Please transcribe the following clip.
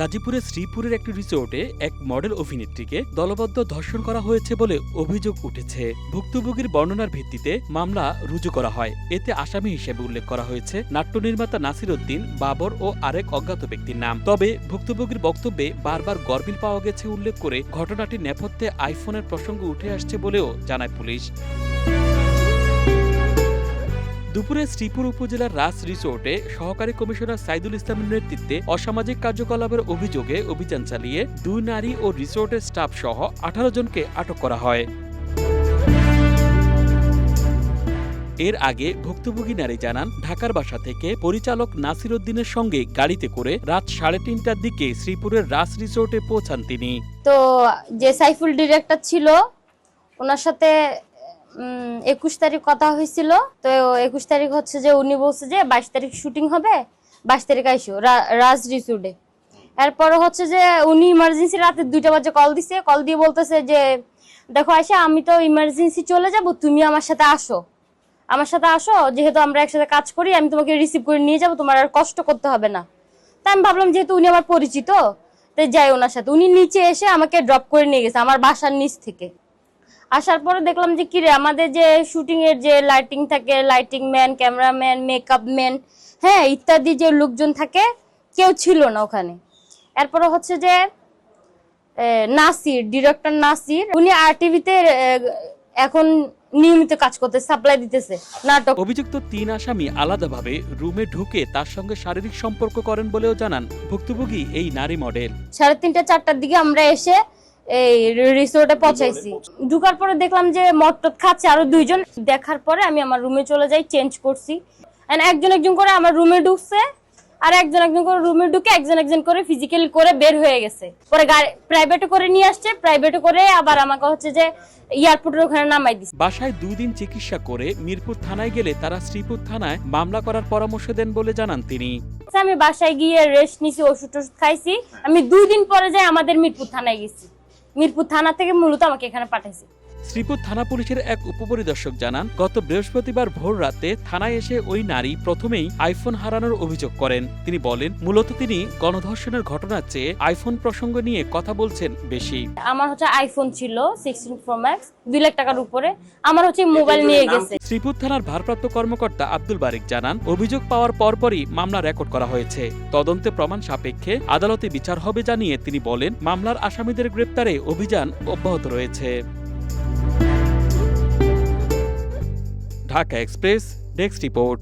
গাজীপুরের শ্রীপুরের একটি রিসোর্টে এক মডেল অভিনেত্রীকে দলবদ্ধ ধর্ষণ করা হয়েছে বলে অভিযোগ উঠেছে। ভুক্তভোগীর বর্ণনার ভিত্তিতে মামলা রুজু করা হয়। এতে আসামি হিসেবে উল্লেখ করা হয়েছে, নাট্য নির্মাতা নাসির উদ্দিন বাবর ও আরেক অজ্ঞাত ব্যক্তির নাম। তবে ভুক্তভোগীর বক্তব্যে বারবার গরমিল পাওয়া গেছে উল্লেখ করে ঘটনাটির নেপথ্যে আইফোনের প্রসঙ্গ উঠে আসছে বলেও জানায় পুলিশ। দুপুরে শ্রীপুর উপজেলার রাস রিসোর্টে সহকারী কমিশনার সাইদুল ইসলামের নেতৃত্বে অসামাজিক কার্যকলাপের অভিযোগে অভিযান চালিয়ে দুই নারী ও রিসোর্টের স্টাফ সহ আঠারো জনকে আটক করা হয়। এর আগে ভুক্তভোগী নারী জানান, ঢাকার বাসা থেকে পরিচালক নাসির উদ্দিনের সঙ্গে গাড়িতে করে রাত সাড়ে তিনটার দিকে শ্রীপুরের রাস রিসোর্টে পৌঁছান তিনি। তো যে সাইফুল ডিরেক্টর ছিল, ওনার সাথে একুশ তারিখ কথা হয়েছিল। তো একুশ তারিখ হচ্ছে যে উনি বলছে যে বাইশ তারিখ শুটিং হবে, বাইশ তারিখ আইসো রাজ রিসুডে এরপরে হচ্ছে যে উনি ইমার্জেন্সি রাতে দুইটা বাজে কল দিছে কল দিয়ে বলতেছে যে, দেখো আয়সা আমি তো ইমার্জেন্সি চলে যাব, তুমি আমার সাথে আসো। আমার সাথে আসো, যেহেতু আমরা একসাথে কাজ করি, আমি তোমাকে রিসিভ করে নিয়ে যাব, তোমার আর কষ্ট করতে হবে না। তাই আমি ভাবলাম, যেহেতু উনি আমার পরিচিত, তাই যাই ওনার সাথে। উনি নিচে এসে আমাকে ড্রপ করে নিয়ে গেছে, আমার বাসার নিচ থেকে। আসার পরে দেখলাম যে কিরে আমাদের যে শুটিং এর যে লাইটিং থাকে lighting man cameraman makeup man হ্যাঁ ইত্যাদি যে লোকজন থাকে কেউ ছিল না ওখানে। এরপরে হচ্ছে যে নাসির ডিরেক্টর নাসির উনি আর টিভিতে এখন নিয়মিত কাজ করতে সাপ্লাই দিতেছে নাটক। অভিযুক্ত তিন আসামি আলাদাভাবে রুমে ঢুকে তার সঙ্গে শারীরিক সম্পর্ক করেন বলেও জানান ভুক্তভোগী এই নারী মডেল সাড়ে তিনটা চারটার দিকে আমরা এসে এই রিসোর্টে পৌঁছাইছি। ঢুকার পরে দেখলাম যে মটট খাচ্ছে আরও দুইজন। দেখার পরে আমি আমার রুমে চলে যাই চেঞ্জ করছি। একজন একজন করে আমার রুমে ঢুকছে আর একজন একজন করে রুমে ঢুকে একজন একজন করে ফিজিক্যাল করে বের হয়ে গেছে। পরে গাড়ি প্রাইভেটে করে নিয়ে আসছে প্রাইভেটে করে আবার আমাকে হচ্ছে যে এয়ারপোর্টের ওখানে নামাই দিছে। বাসায় দুই দিন চিকিৎসা করে মিরপুর থানায় গেলে তারা শ্রীপুর থানায় মামলা করার পরামর্শ দেন বলে জানান তিনি। আচ্ছা, আমি বাসায় গিয়ে রেস্ট নিছি ওষুধ টষুধ খাইছি। আমি দুই দিন পরে যাই আমাদের মিরপুর থানায় গেছি। মিরপুর থানা থেকে মূলত আমাকে এখানে পাঠাইছে। শ্রীপুর থানা পুলিশের এক উপপরিদর্শক জানান গত বৃহস্পতিবার ভোর রাতে থানায় এসে ওই নারী প্রথমেই আইফোন হারানোর অভিযোগ করেন। তিনি বলেন মূলত তিনি গণধর্ষণের ঘটনার চেয়ে আইফোন প্রসঙ্গ নিয়ে কথা বলছেন বেশি। আমার হচ্ছে আইফোন ছিল সিক্সটিন প্রো ম্যাক্স দুই লাখ টাকার উপরে। আমার হচ্ছে মোবাইল নিয়ে গেছে। শ্রীপুর থানার ভারপ্রাপ্ত কর্মকর্তা আব্দুল বারিক জানান অভিযোগ পাওয়ার পরপরই মামলা রেকর্ড করা হয়েছে। তদন্তে প্রমাণ সাপেক্ষে আদালতে বিচার হবে জানিয়ে তিনি বলেন মামলার আসামিদের গ্রেপ্তারে অভিযান অব্যাহত রয়েছে। Dhaka express desk report.